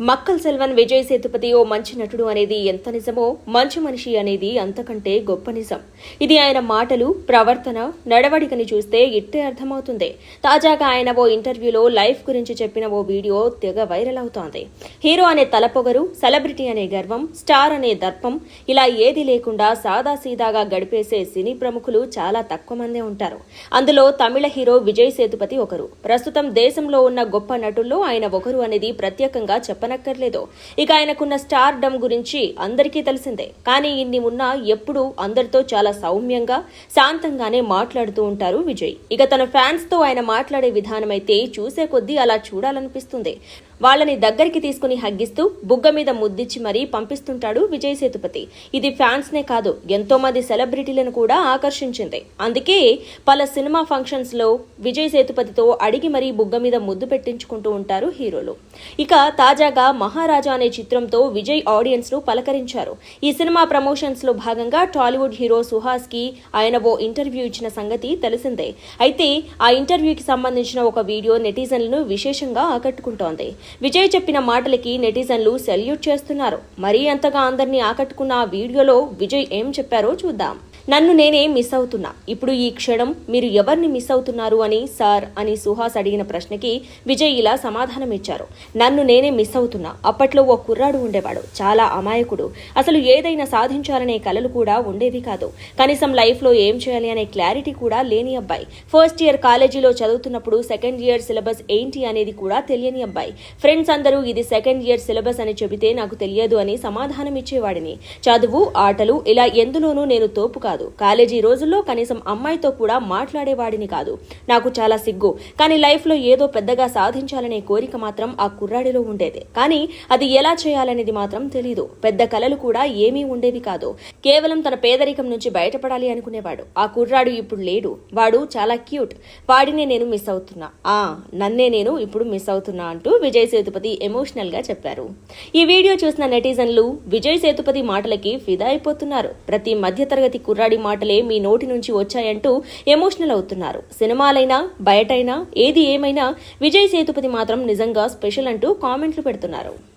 మక్కల్ సెల్వన్ విజయ్ సేతుపతి ఓ మంచి నటుడు అనేది ఎంత నిజమో మంచి మనిషి అనేది అంతకంటే గొప్ప నిజం. ఇది ఆయన మాటలు ప్రవర్తన నడవడికని చూస్తే ఇట్టే అర్థమవుతుంది. తాజాగా ఆయన ఓ ఇంటర్వ్యూలో లైఫ్ గురించి చెప్పిన ఓ వీడియో తెగ వైరల్ అవుతోంది. హీరో అనే తలపొగరు సెలబ్రిటీ అనే గర్వం స్టార్ అనే దర్పం ఇలా ఏది లేకుండా సాదాసీదాగా గడిపేసే సినీ ప్రముఖులు చాలా తక్కువ మందే ఉంటారు. అందులో తమిళ హీరో విజయ్ సేతుపతి ఒకరు. ప్రస్తుతం దేశంలో ఉన్న గొప్ప నటుల్లో ఆయన ఒకరు అనేది ప్రత్యేకంగా చెప్పనక్కర్లేదు. ఇక ఆయనకున్న స్టార్ డమ్ గురించి అందరికీ తెలిసిందే. కానీ ఇన్ని ఉన్నా ఎప్పుడూ అందరితో చాలా సౌమ్యంగా శాంతంగానే మాట్లాడుతూ ఉంటారు విజయ్. ఇక తన ఫ్యాన్స్తో ఆయన మాట్లాడే విధానం అయితే చూసే కొద్దీ అలా చూడాలనిపిస్తుంది. వాళ్ళని దగ్గరికి తీసుకుని హగ్గిస్తూ బుగ్గ మీద ముద్దిచ్చి మరీ పంపిస్తుంటాడు విజయ్ సేతుపతి. ఇది ఫ్యాన్స్ నే కాదు ఎంతో మంది సెలబ్రిటీలను కూడా ఆకర్షించింది. అందుకే పలు సినిమా ఫంక్షన్స్లో విజయ్ సేతుపతితో అడిగి మరీ బుగ్గ మీద ముద్దు పెట్టించుకుంటూ ఉంటారు హీరోలు. ఇక తాజాగా మహారాజా అనే చిత్రంతో విజయ్ ఆడియన్స్ను పలకరించారు. ఈ సినిమా ప్రమోషన్స్లో భాగంగా టాలీవుడ్ హీరో సుహాస్కి ఆయన ఓ ఇంటర్వ్యూ ఇచ్చిన సంగతి తెలిసిందే. అయితే ఆ ఇంటర్వ్యూకి సంబంధించిన ఒక వీడియో నెటిజన్లను విశేషంగా ఆకట్టుకుంటోంది. విజయ్ చెప్పిన మాటలకి నెటిజన్లు సెల్యూట్ చేస్తున్నారు. మరీ అంతగా అందరినీ ఆకట్టుకున్న ఆ వీడియోలో విజయ్ ఏం చెప్పారో చూద్దాం. నన్ను నేనే మిస్ అవుతున్నా. ఇప్పుడు ఈ క్షణం మీరు ఎవరిని మిస్ అవుతున్నారు అని సార్ అని సుహాస్ అడిగిన ప్రశ్నకి విజయ్ ఇలా సమాధానం ఇచ్చారు నన్ను నేనే మిస్ అవుతున్నా. అప్పట్లో ఓ కుర్రాడు ఉండేవాడు. చాలా అమాయకుడు. అసలు ఏదైనా సాధించాలనే కలలు కూడా ఉండేవి కాదు. కనీసం లైఫ్లో ఏం చేయాలి అనే క్లారిటీ కూడా లేని అబ్బాయి. ఫస్ట్ ఇయర్ కాలేజీలో చదువుతున్నప్పుడు సెకండ్ ఇయర్ సిలబస్ ఏంటి అనేది కూడా తెలియని అబ్బాయి. ఫ్రెండ్స్ అందరూ ఇది సెకండ్ ఇయర్ సిలబస్ అని చెబితే నాకు తెలియదు అని సమాధానం ఇచ్చేవాడిని చదువు ఆటలు ఇలా ఎందులోనూ నేను తోపు కాదు కాలేజీ రోజుల్లో కనీసం అమ్మాయితో కూడా మాట్లాడేవాడిని కాదు. నాకు చాలా సిగ్గు. కానీ లైఫ్లో ఏదో పెద్దగా సాధించాలనే కోరిక మాత్రం ఆ కుర్రాడిలో ఉండేది. కానీ అది ఎలా చేయాలనేది మాత్రం తెలీదు. పెద్ద కలలు కూడా ఏమీ ఉండేవి కాదు. కేవలం తన పేదరికం నుంచి బయటపడాలి అనుకునేవాడు. ఆ కుర్రాడు ఇప్పుడు లేడు. వాడు చాలా క్యూట్. వాడినే నేను మిస్ అవుతున్నా. ఆ నన్నే నేను ఇప్పుడు మిస్ అవుతున్నా అంటూ విజయ్ సేతుపతి ఎమోషనల్గా చెప్పారు. ఈ వీడియో చూసిన నెటిజన్లు విజయ్ సేతుపతి మాటలకి ఫిదా అయిపోతున్నారు. ప్రతి మధ్యతరగతి కుర్రాడి మాటలే మీ నోటి నుంచి వచ్చాయంటూ ఎమోషనల్ అవుతున్నారు. సినిమాలైనా బయటైనా ఏది ఏమైనా విజయ్ సేతుపతి మాత్రం నిజంగా స్పెషల్ అంటూ కామెంట్లు పెడుతున్నారు.